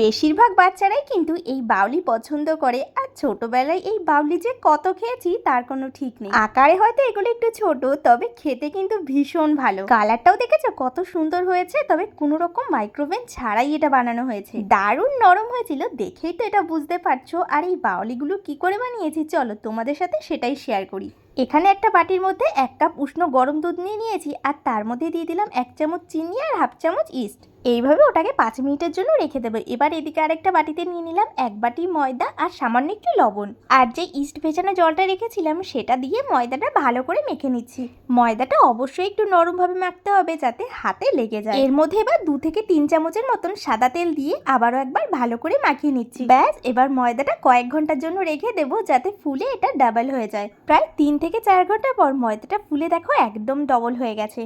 বেশিরভাগ বাচ্চারাই কিন্তু এই বাউলি পছন্দ করে, আর ছোটবেলায় এই বাউলি যে কত খেয়েছি তার কোনো ঠিক নেই। আকারে হয়তো এগুলো একটু ছোট, তবে খেতে কিন্তু ভীষণ ভালো। কালারটাও দেখেছ? কত সুন্দর হয়েছে, তবে কোনো রকম মাইক্রোওভেন ছাড়াই এটা বানানো হয়েছে। দারুণ নরম হয়েছিল, দেখেই তো এটা বুঝতে পারছ। আর এই বাউলিগুলো কি করে বানিয়েছি? চলো তোমাদের সাথে সেটাই শেয়ার করি। এখানে একটা বাটির মধ্যে এক কাপ উষ্ণ গরম দুধ নিয়ে নিয়েছি, আর তার মধ্যে দিয়ে দিলাম এক চামচ চিনি আর হাফ চামচ ইস্ট এইভাবে ওটাকে পাঁচ মিনিটের জন্য রেখে দেবো। এবার এদিকে আরেকটা বাটিতে নিয়ে নিলাম এক বাটি ময়দা আর সামান্য একটু লবণ। আর যে ইস্ট ভেজানো জলটা রেখেছিলাম, সেটা দিয়ে ময়দাটা ভালো করে মেখে নিচ্ছি। ময়দাটা অবশ্যই একটু নরমভাবে মাখতে হবে যাতে হাতে লেগে যায়। এর মধ্যে এবার দু থেকে তিন চামচের মতন সাদা তেল দিয়ে আবারও একবার ভালো করে মাখিয়ে নিচ্ছি। ব্যাস, এবার ময়দাটা কয়েক ঘণ্টার জন্য রেখে দেবো যাতে ফুলে এটা ডাবল হয়ে যায়। প্রায় তিন থেকে চার ঘণ্টা পর ময়দাটা ফুলে দেখো একদম ডবল হয়ে গেছে।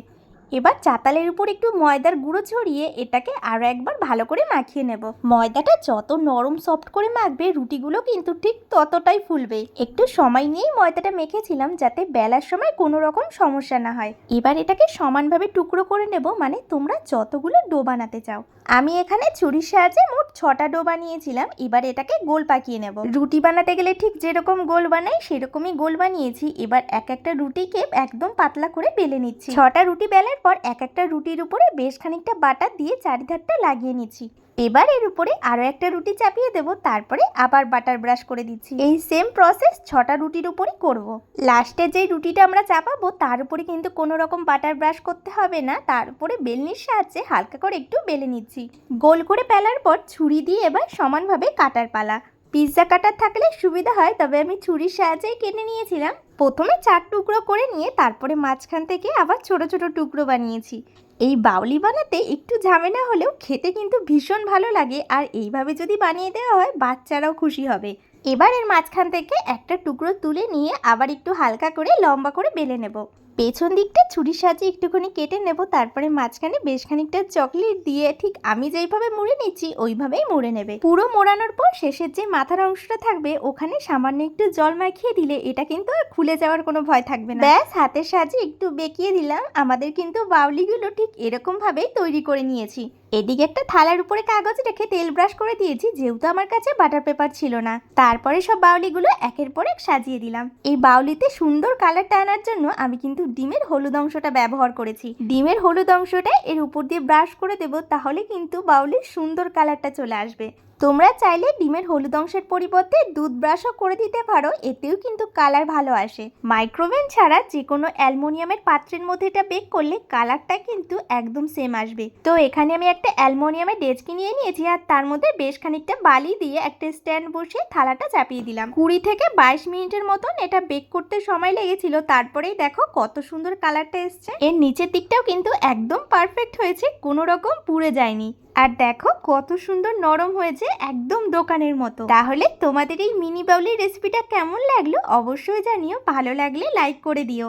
এবার চাতালের উপর একটু ময়দার গুঁড়ো ছড়িয়ে এটাকে আরও একবার ভালো করে মাখিয়ে নেব। ময়দাটা যত নরম সফট করে মাখবে, রুটিগুলো কিন্তু ঠিক ততটাই ফুলবে। একটু সময় নিয়েই ময়দাটা মেখেছিলাম যাতে বেলার সময় কোনো রকম সমস্যা না হয়। এবার এটাকে সমানভাবে টুকরো করে নেব মানে তোমরা যতগুলো ডো বানাতে চাও। আমি এখানে ছুরির সাহায্যে মোট ছটা ডো বানিয়েছিলাম, এবার এটাকে গোল পাকিয়ে নেব। রুটি বানাতে গেলে ঠিক যেরকম গোল বানাই, সেরকমই গোল বানিয়েছি। এবার এক একটা রুটিকে একদম পাতলা করে বেলে নিচ্ছি। ছটা রুটি বেলার পর এক একটা রুটির উপরে বেশ খানিকটা বাটার দিয়ে চারিধারটা লাগিয়ে নিচ্ছি। এবার এর উপরে আরও একটা রুটি চাপিয়ে দেবো, তারপরে আবার বাটার ব্রাশ করে দিচ্ছি। এই সেম প্রসেস ছটা রুটির উপরই করব। লাস্টে যে রুটিটা আমরা চাপাবো, তার উপরে কিন্তু কোনো রকম বাটার ব্রাশ করতে হবে না, তার উপরে বেলনির সাহায্যে হালকা করে একটু বেলে নিচ্ছি। গোল করে পেলার পর ছুরি দিয়ে এবার সমানভাবে কাটার পালা। পিৎজা কাটার থাকলে সুবিধা হয়, তবে আমি ছুরির সাহায্যেই কেটে নিয়েছিলাম। প্রথমে চার টুকরো করে নিয়ে তারপরে মাঝখান থেকে আবার ছোট ছোট টুকরো বানিয়েছি। এই বাউলি বানাতে একটু ঝামেলা হলেও খেতে কিন্তু ভীষণ ভালো লাগে, আর এইভাবে যদি বানিয়ে দেওয়া হয় বাচ্চারাও খুশি হবে। এবার এর মাঝখান থেকে একটা টুকরো তুলে নিয়ে আবার একটু হালকা করে লম্বা করে বেলে নেব। পেছন দিকটা ছুরির সাহায্যে একটুখানি কেটে নেব, তারপরে মাঝখানে বেশ খানিকটা চকলেট দিয়ে ঠিক আমি যেইভাবে মুড়ে নিচ্ছি ওইভাবেই মুড়ে নেবে। পুরো মোড়ানোর পর শেষের যে মাথার অংশটা থাকবে, ওখানে সামান্য একটু জল মাখিয়ে দিলে এটা কিন্তু আর খুলে যাওয়ার কোনো ভয় থাকবে না। ব্যাস, হাতের সাহায্যে একটু বেঁকিয়ে দিলাম। আমাদের কিন্তু বাউলিগুলো ঠিক এরকম ভাবেই তৈরি করে নিয়েছি। এদিকে একটা থালার উপরে কাগজ রেখে তেল ব্রাশ করে দিয়েছি, যেহেতু আমার কাছে বাটার পেপার ছিল না। তারপরে সব বাউলিগুলো একের পর এক সাজিয়ে দিলাম। এই বাউলিতে সুন্দর কালারটা আনার জন্য আমি কিন্তু ডিমের হলুদ অংশটা ব্যবহার করেছি। ডিমের হলুদ অংশটা এর উপর দিয়ে ব্রাশ করে দেব, তাহলে কিন্তু বাউলির সুন্দর কালারটা চলে আসবে। তোমরা চাইলে ডিমের হলুদ অংশের পরিবর্তে দুধ ব্রাশও করে দিতে পারো, এতেও কিন্তু কালার ভালো আসে। মাইক্রোওভেন ছাড়া যে কোনো অ্যালমোনিয়ামের পাত্রের মধ্যে এটা বেক করলে কালারটা কিন্তু একদম সেম আসবে। তো এখানে আমি একটা অ্যালমোনিয়ামের ডেচকি নিয়ে নিয়েছি আর তার মধ্যে বেশ খানিকটা বালি দিয়ে একটা স্ট্যান্ড বসিয়ে থালাটা চাপিয়ে দিলাম। কুড়ি থেকে বাইশ মিনিটের মতন এটা বেক করতে সময় লেগেছিল, তারপরেই দেখো কত সুন্দর কালারটা এসছে। এর নিচের দিকটাও কিন্তু একদম পারফেক্ট হয়েছে, কোনো রকম পুড়ে যায়নি। আর দেখো কত সুন্দর নরম হয়েছে একদম দোকানের মতো। তাহলে তোমাদের এই মিনি বাউলির রেসিপিটা কেমন লাগল? অবশ্যই জানিও। ভালো লাগলে লাইক করে দিও।